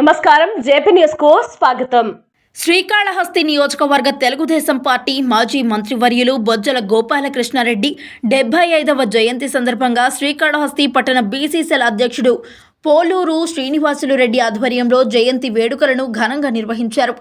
నమస్కారం జేపీ న్యూస్కు స్వాగతం. శ్రీకాళహస్తి నియోజకవర్గ తెలుగుదేశం పార్టీ మాజీ మంత్రివర్యులు బొజ్జల గోపాలకృష్ణారెడ్డి డెబ్బై ఐదవ జయంతి సందర్భంగా శ్రీకాళహస్తి పట్టణ బీసీసీఎల్ అధ్యక్షుడు పోలూరు శ్రీనివాసులు రెడ్డి ఆధ్వర్యంలో జయంతి వేడుకలను ఘనంగా నిర్వహించారు.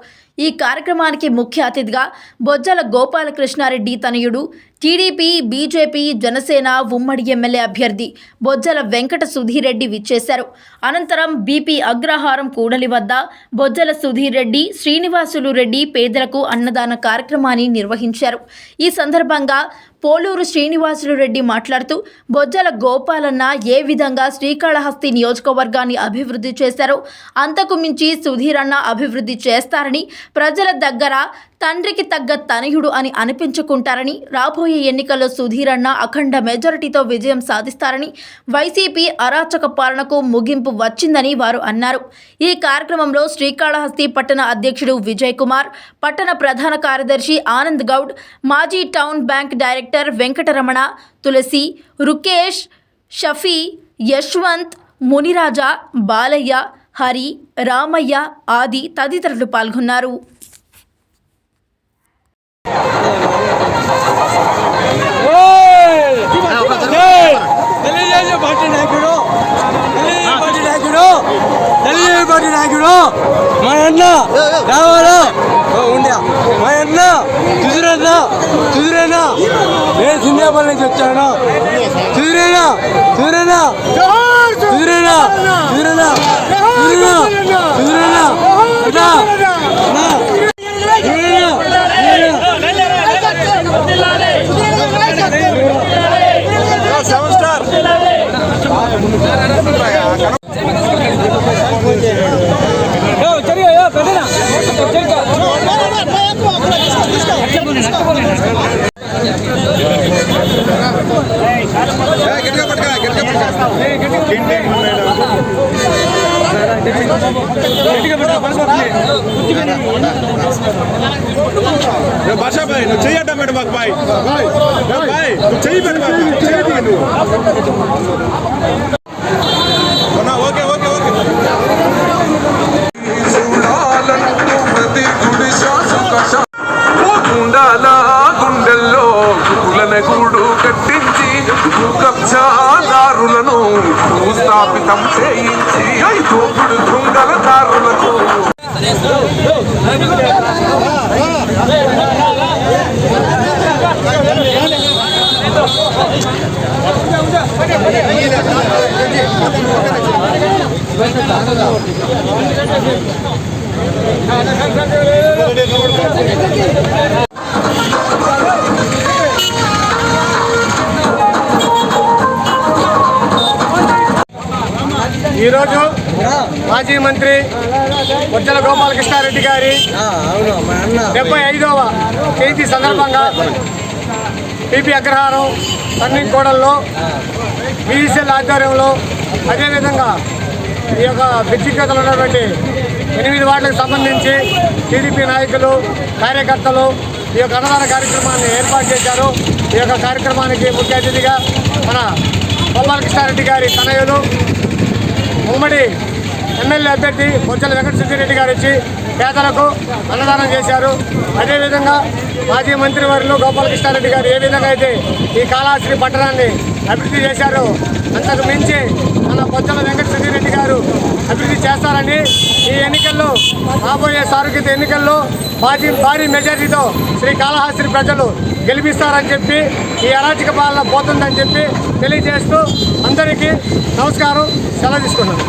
ఈ కార్యక్రమానికి ముఖ్య అతిథిగా బొజ్జల గోపాలకృష్ణారెడ్డి తనయుడు టీడీపీ బీజేపీ జనసేన ఉమ్మడి ఎమ్మెల్యే అభ్యర్థి బొజ్జల వెంకట సుధీర్ రెడ్డి విచ్చేశారు. అనంతరం బీపీ అగ్రహారం కూడలి వద్ద బొజ్జల సుధీర్ రెడ్డి శ్రీనివాసులు రెడ్డి పేదలకు అన్నదాన కార్యక్రమాన్ని నిర్వహించారు. ఈ సందర్భంగా పోలూరు శ్రీనివాసులు రెడ్డి మాట్లాడుతూ బొజ్జల గోపాలన్న ఏ విధంగా శ్రీకాళహస్తి నియోజకవర్గాన్ని అభివృద్ధి చేశారో అంతకు మించి సుధీర్ అన్న అభివృద్ధి చేస్తారని ప్రజల దగ్గర తండ్రికి తగ్గ తనయుడు అని అనిపించుకుంటారని రాబోయే ఎన్నికల్లో సుధీర్ అన్న అఖండ మెజారిటీతో విజయం సాధిస్తారని వైసీపీ అరాచక పాలనకు ముగింపు వచ్చిందని వారు అన్నారు. ఈ కార్యక్రమంలో శ్రీకాళహస్తి పట్టణ అధ్యక్షుడు విజయ్ కుమార్ పట్టణ ప్రధాన కార్యదర్శి ఆనంద్ గౌడ్ మాజీ town bank director Venkataramana Tulasi Rukesh Shafi Yashwant Muniraja Balayya Hari Ramayya Adi తదితరులు పాల్గొన్నారు. పార్టీ నాయకుడు మా అన్న రావాలా మా అన్న నేను నుంచి వచ్చాను తుదిరేనా తుదిరేనా తుదిరేనా తుదిరేనా తుదిరేనా అన్నా అన్నా తుదిరేనా సెవెన్ స్టార్ గట్టిగా పట్టుకురా గట్టిగా పట్టుకురా భాషా నువ్వు చెయ్యి మేడం మాకు బాయ్ బాయ్ నువ్వు చెయ్యి మేడం చెయ్యి నువ్వు ఓకే ఓకే ఓకే గుండాల గుండెల్లో కులన గూడు కబ్జాదారులను భూస్థాపితం చేయించి దోపుడు దొంగల ఈరోజు మాజీ మంత్రి బొజ్జల గోపాలకృష్ణారెడ్డి గారి డెబ్బై ఐదవ జయంతి సందర్భంగా పిపి అగ్రహారం టర్నింగ్ కోడల్లో బీసీఎల్ ఆధ్వర్యంలో అదేవిధంగా ఈ యొక్క వ్యక్తిగతలు ఉన్నటువంటి ఎనిమిది వార్డులకు సంబంధించి టీడీపీ నాయకులు కార్యకర్తలు ఈ యొక్క అన్నదాన కార్యక్రమాన్ని ఏర్పాటు చేశారు. ఈ యొక్క కార్యక్రమానికి ముఖ్య అతిథిగా మన గోపాలకృష్ణారెడ్డి గారి తనయులు ఉమ్మడి ఎమ్మెల్యే అభ్యర్థి బొజ్జల వెంకటసుబ్బిరెడ్డి గారు వచ్చి పేదలకు అన్నదానం చేశారు. అదేవిధంగా మాజీ మంత్రివర్యులు గోపాలకృష్ణారెడ్డి గారు ఏ విధంగా అయితే ఈ కాళాశ్రీ పట్టణాన్ని అభివృద్ధి చేశారో అంతకు మించి మన బొజ్జల వెంకటసుబ్బిరెడ్డి గారు అభివృద్ధి చేస్తారని ఈ ఎన్నికల్లో రాబోయే సార్వత్రిక ఎన్నికల్లో భారీ భారీ మెజారిటీతో శ్రీ కాళహస్తి ప్రజలు గెలిపిస్తారని చెప్పి ఈ అరాచక పాలన పోతుందని చెప్పి తెలియజేస్తూ అందరికీ నమస్కారం. సెలవు తీసుకున్నాను